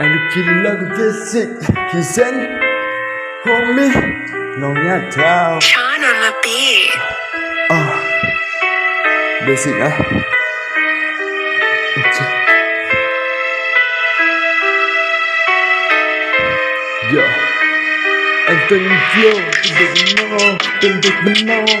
And you feel like this sick Listen Homie น้องอยากเท้า Sean on the beat. อ่าเบสิกนะโอเค Yo อันเป็นเดียวเป็นเด็กมันนอก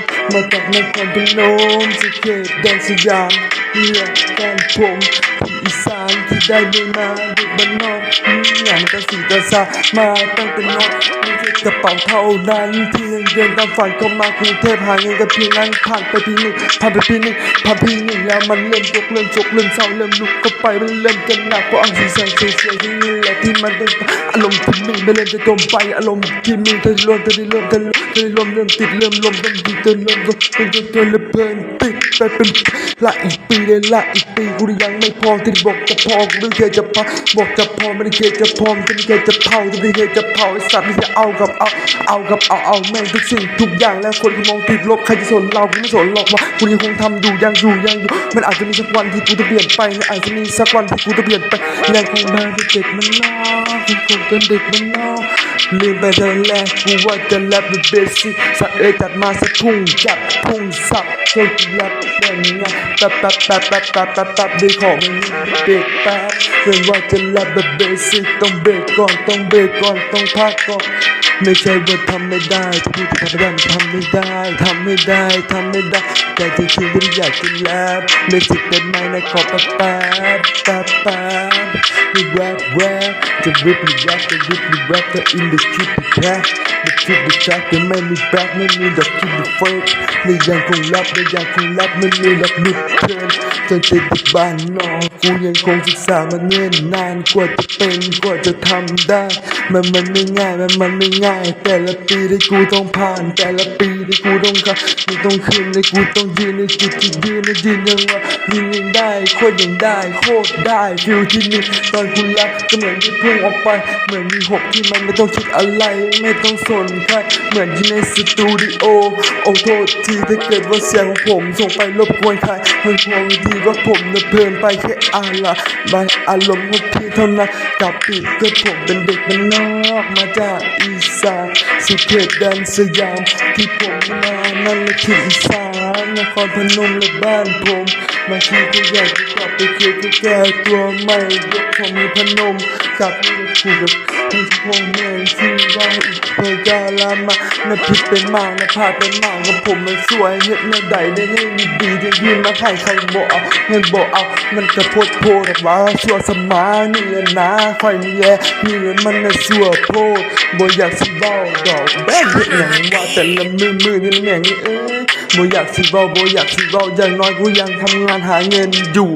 เป็นเด็กมันนอกมาจากนครพนมสเขตแดนสยามนี่แหละแฟนผมคนอีสานที่ได้เดินมาเด็กบ้านนอกมีอย่างกระสีกระซามาตั้งแต่นอกไม่ใช่กระเป๋าเท่านั้นที่ยังเดินตามฝันเข้ามากรุงเทพหาเงินกับเพียงนั้นผ่านไปปีหนึ่งผ่านไปปีหนึ่งผ่านปีหนึ่ง แล้วมันเริ่มยกเริ่มจกเริ่มเศร้าเริ่มลุกเข้าไปมันเริ่มจะหนักเพราะอังสีแสงเสียเสียที่นี่แหละที่มันต้องอารมณ์ที่มีไม่เริ่มจะจมไปอารมณ์ที่มีเธอรวมเธอได้เริ่มเธอเธอได้รวมเริ่มติดเริ่มลมเริ่มดีเธอเริ่มก็เป็นจนเธอเริ่มเพลินติดไปเป็นละอีกปีเลยละอีกปีกูยังไม่พอที่บอกจะพอกูไม่เคยจะพอบอกจะพอไม่ได้เคยจะพอไม่ได้เคยจะเผาไม่ได้เคยจะเผาไอ้สัตว์ไม่ใช่เอากับเอาเอากับเอาเอาแม่งทุกสิ่งทุกอย่างแล้วคนที่มองติดลบใครจะสนเรากูไม่สนหรอกว่ากูยังคงทำอยู่ยังอยู่ยังอยู่มันอาจจะมีสักวันที่กูจะเปลี่ยนไปมันอาจจะมีสักวันที่กูจะเปลี่ยนไปยังคงมาเป็นเด็กมันนอกคงเป็นเด็กมันนอกลืมไปเธอแรกกูว่าจะแรปเป็นเบสิกสัตว์เอ้ยจัดมาสักพุ่งจับพุ่งสับเคยกินแรปอย่างนี้ไงแป๊บแป๊บแป๊บแป๊บแป๊บแป๊บแป๊บด้ของมันเบรกแป๊บเพื่อว่าจะแรปแบบเบสิกต้องเบรกก่อนต้องเบรกก่อนต้องพักก่อน ไม่ใช่ว่าทำไม่ได้จะพูดที่ทำไม่ได้มันทำไม่ได้ทำไม่ได้ทำไม่ได้ แต่จริงๆไม่ได้อยากจะแรปเบสิกเป็นไหมนะขอแป๊บแป๊บแป๊บแป๊บมีแรปแรปจะริบมีแรปจะริบมีแรปแต่อินดัสทรีเป็นแค่ไม่คิดไม่แจ็คแต่ไม่มีแบ็คไม่มีดอกคิดไม่เฟกไม่ยังคงแรปไม่ยังคงแรปไม่มีหลักลุดเทรนจนติดบ้านนอกกูยังคงศึกษามาเนิ่นนานกว่าจะเป็นกว่าจะทำได้ มันมันไม่ง่ายมันมันไม่ง่าย แต่ละปีที่กูต้องผ่าน แต่ละปีที่กูต้องขับกูต้องขึ้นที่กูต้องยืนในจุดที่ยืนในยืนยังว่ายืนยังได้โคตรยังได้ โคตรได้ฟิลที่นี่ตอนกูรับก็เหมือนที่พุ่งออกไป เหมือนมีหกที่มันไม่ต้องคิดอะไร ไม่ต้องสนใครเหมือนอยู่ในสตูดิโอโอ้โทษทีถ้าเกิดว่าเสียงของผมส่งไปรบกวนใครเพิ่งพวงทีว่าผมน่ะเพลินไปแค่อาละบายอารมณ์ของพี่เท่านั้นกับปีกก็ผมเป็นเด็กมันน่อกมาจากอีสานสุขเขตแดนสยาม ที่ผมมานั่นแหละคืออีสานนครพนมและบ้านผมบางทีก็อยากจะ ไปเกิดก็แก้ตัวไม่ยกของมือพนมกลับม่ได้ถูกกับให้พ่อแม่ที่ว่าอีกเพื่อกาลามาน่ะผิดเป็นมากนะพลาดเป็นมากกับผมมันสวยเฮ็ดแนวใดได้ให้ดีได้ยืนมาให้ใครบอกเอาเงินบอกเอามันกระโพดโพดว่าชั่วสมานี่แหละนะคอยนี่แย่นี่แหละมันน่ะชั่วโพดบ่อยากสิเว้าดอกแบ้งเฮ็ดหยังว่าแต่ละมือมือนี่แม่งเอ้ยบ่อยากสิเว้าบ่อยากสิเว้าอย่างน้อยกูยังทำงานหาเงินอยู่